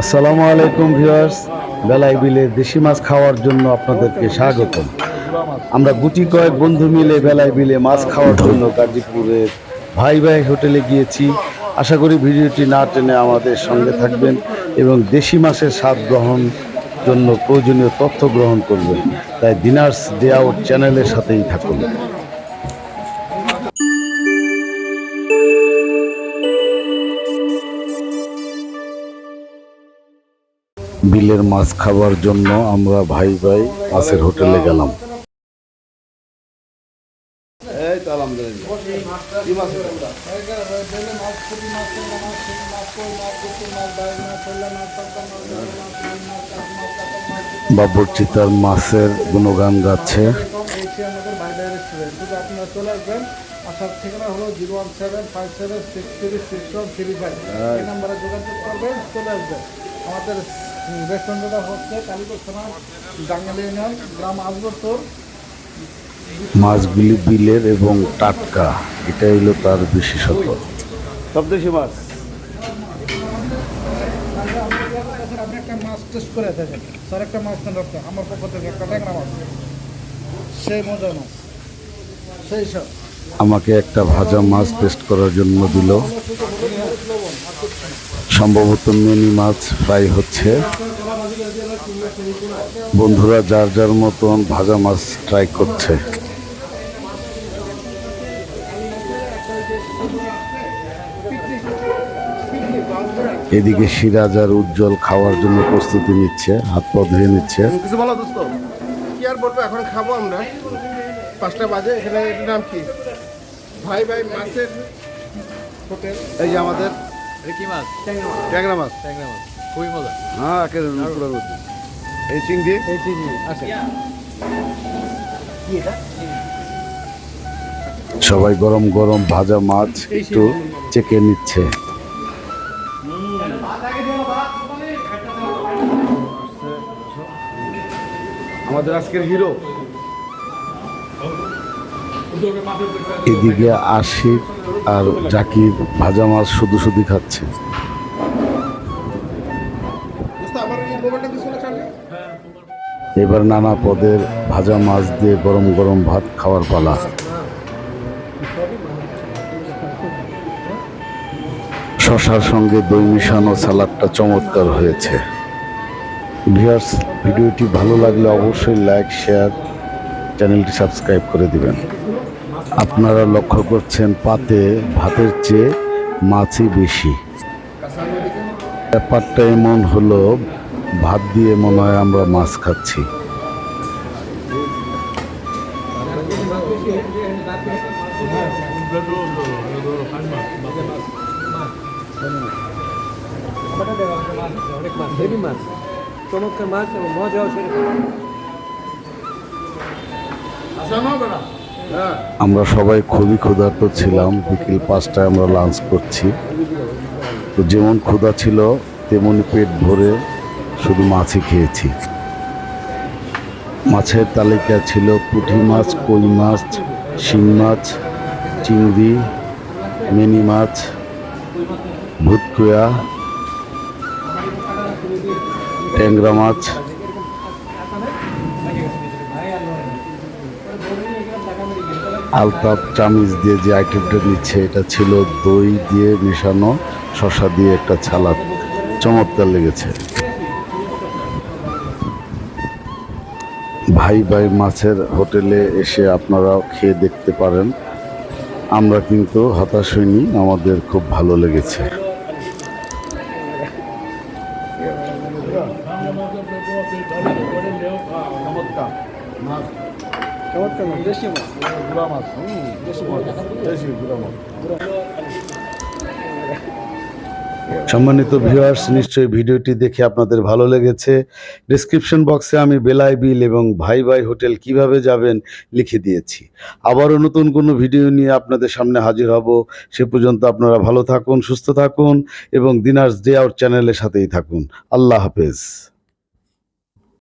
আসসালামু আলাইকুম ভিউয়ার্স। বেলাই বিলে দেশি মাছ খাওয়ার জন্য আপনাদেরকে স্বাগতম। আমরা গুটি কয়েক বন্ধু মিলে বেলাই বিলে মাছ খাওয়ার জন্য গাজীপুরের ভাই ভাই হোটেলে গিয়েছি। আশা করি ভিডিওটি না টেনে আমাদের সঙ্গে থাকবেন এবং দেশি মাছের স্বাদ গ্রহণ জন্য প্রয়োজনীয় তথ্য গ্রহণ করবেন। তাই ডিনার্স ডে আউট চ্যানেলের সাথেই থাকুন। বিলের মাছ খাবার জন্য আমরা ভাই ভাই মাছের হোটেলে গেলাম। এই তো আলহামদুলিল্লাহ। বাবুর্চি তার মাছের গুণগান গাচ্ছে। এসে আমাদের বাইরে রেস্টুরেন্ট যদি আপনারা চলে আসবেন আসার ঠিকানা হলো zero one seven five seven six three six one three five এই নাম্বারে যোগাযোগ করবেন চলে আসবেন। আমাদের রেস্টুরেন্টটা হচ্ছে কালীপুর থানা ডাঙ্গালি ইউনিয়ন গ্রাম আজবরপুর মাছগুলি বিলের এবং টাটকা এটা হলো তার বিশেষত সব দেশি মাছ। আপনি একটা মাছ টেস্ট করে থাকেন স্যার একটা মাছ নেন আমার পক্ষ থেকে একটা ট্যাংরা মাছ। সেই মাছ। সেই সব। আমাকে একটা ভাজা মাছ টেস্ট করার জন্য দিল। সম্ভবত মিনি মাছ ফ্রাই হচ্ছে। বন্ধুরা, যার যার মতন ভাজা মাছ ট্রাই করছে। এদিকে সিরাজ আর উজ্জ্বল খাওয়ার জন্য প্রস্তুতি নিচ্ছে, হাত পা ধুয়ে নিচ্ছে। কি আর বলব, এখন খাব আমরা। পাঁচটা বাজে, এখানে নাম কি? ভাই ভাই মাছের হোটেল, এই যে আমাদের কি মাছ? ট্যাংরা মাছ। ট্যাংরা মাছ। খুবই মজা। হ্যাঁ একেবারে মধ্যে এই চিংড়ি? এই আচ্ছা সবাই গরম গরম ভাজা মাছ একটু চেকে নিচ্ছে। আমাদের আজকের হিরো। এদিকে আশিক আর জাকির ভাজা মাছ শুধু শুধু খাচ্ছে। এবার নানা পদের ভাজা মাছ দিয়ে গরম গরম ভাত খাওয়ার পালা। শশার সঙ্গে দই মিশানো সালাডটা চমৎকার হয়েছে। ভিডিওটি ভালো লাগলে অবশ্যই লাইক, শেয়ার চ্যানেলটি সাবস্ক্রাইব করে দিবেন। আপনারা লক্ষ্য করছেন পাতে ভাতের চেয়ে মাছই বেশি। ব্যাপারটা এমন হলো, ভাত দিয়ে মনে হয় আমরা মাছ খাচ্ছি। মাছ, চমৎকার মাছ এবং মজাও সেরকম। আমরা সবাই খুবই ক্ষুধার্ত ছিলাম। বিকেল পাঁচটায় আমরা লাঞ্চ করছি। তো যেমন ক্ষুধা ছিল, তেমনি পেট ভরে শুধু মাছই খেয়েছি। মাছের তালিকা ছিল পুঁটি মাছ, কই মাছ, শিং মাছ, চিংড়ি, মিনি মাছ ভুতকুয়া ট্যাংরা মাছ আলতাপ চামিচ দিয়ে যে আইটেমটা নিচ্ছে, এটা ছিল দই দিয়ে মেশানো শশা দিয়ে একটা ছালাদ চমৎকার লেগেছে। ভাই ভাই মাছের হোটেলে এসে আপনারাও খেয়ে দেখতে পারেন। আমরা কিন্তু হতাশ হইনি, আমাদের খুব ভালো লেগেছে। চমৎকার মাছ দেশি মাছ গুড়া মাছ হুম দেশি মাছ দেশি গুড়া মাছ সম্মানিত ভিউয়ার্স নিশ্চয়ই ভিডিওটি দেখে আপনাদের ভালো লেগেছে। ডিসক্রিপশন বক্সে আমি বেলাই বিল এবং ভাই ভাই হোটেল কীভাবে যাবেন লিখে দিয়েছি। আবারও নতুন কোনো ভিডিও নিয়ে আপনাদের সামনে হাজির হব। সে পর্যন্ত আপনারা ভালো থাকুন সুস্থ থাকুন এবং দিনার্স ডে আউট চ্যানেলের সাথেই থাকুন। আল্লাহ হাফেজ।